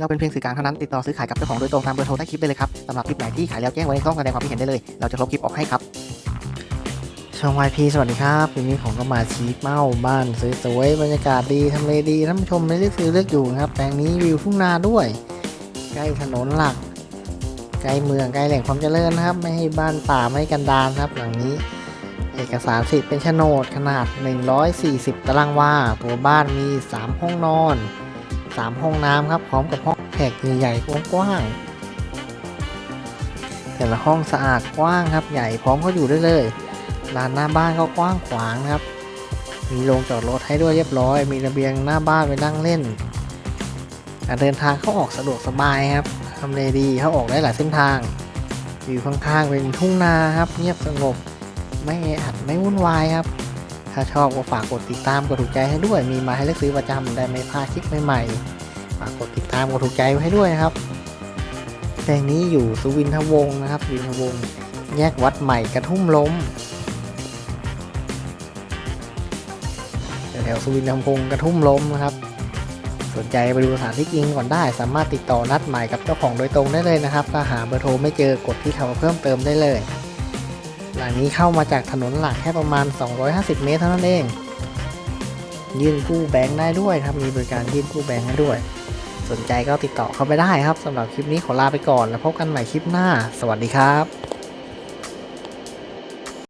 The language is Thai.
เราเป็นเพียงสื่อกลางเท่านั้นติดต่อซื้อขายกับเจ้าของโดยตรงตามเบอร์โทรใต้คลิปได้เลยครับสำหรับคลิปไหนที่ขายแล้วแจ้งไว้ในช่องแสดงความคิดเห็นได้เลย เราจะลบคลิปออกให้ครับช่อง YP สวัสดีครับวันนี้ผมก็มาชี้เป้าบ้านสวยๆบรรยากาศดีทำเลดีท่านผู้ชมไม่เลือกซื้อเลือกอยู่นะครับแปลงนี้วิวทุ่งนาด้วย ใกล้ถนนหลักใกล้เมืองใกล้แหล่งความเจริญนะครับ ไม่ให้บ้านป่าไม่ให้กันดารครับหลังนี้ เอกสารสิทธิ์เป็นโฉนดขนาด 140 ตารางวาตัวบ้านมี 3 ห้องนอน 3 ห้องน้ำครับ พร้อมกับห้องแขกใหญ่ๆกว้างๆแต่ละห้องสะอาดกว้างครับ ใหญ่พร้อมเขาอยู่ได้เลยลานหน้าบ้านก็กว้างขวางนะครับ มีโรงจอดรถให้ด้วยเรียบร้อย มีระเบียงหน้าบ้านไปนั่งเล่นการเดินทางเข้าออกสะดวกสบายครับทำเลดีเข้าออกได้หลายเส้นทางวิวข้างๆเป็นทุ่งนาครับ เงียบสงบ ไม่แออัดไม่วุ่นวายครับ ถ้าชอบก็ฝากกดติดตามกดถูกใจให้ด้วย มีมาให้เลือกซื้อประจำได้ไม่พลาดคลิปใหม่ๆ ฝากกดติดตามกดถูกใจไว้ให้ด้วยนะครับแปลงนี้อยู่สุวินทวงศ์นะครับสุวินทวงศ์แยกวัดใหม่กระทุ่มล้มแถวสุวินทวงศ์กระทุ่มล้มนะครับ สนใจไปดูสถานที่จริงก่อนได้ สามารถติดต่อนัดหมายกับเจ้าของโดยตรงได้เลยนะครับ ถ้าหาเบอร์โทรไม่เจอกดที่คำว่าเพิ่มเติมได้เลย หลังนี้เข้ามาจากถนนหลักแค่ประมาณ 250 เมตรเท่านั้นเอง ยื่นกู้แบงค์ได้ด้วยครับ มีบริการยื่นกู้แบงค์ให้ด้วย สนใจก็ติดต่อเข้าไปได้ครับสำหรับคลิปนี้ขอลาไปก่อน แล้วพบกันใหม่คลิปหน้า สวัสดีครับ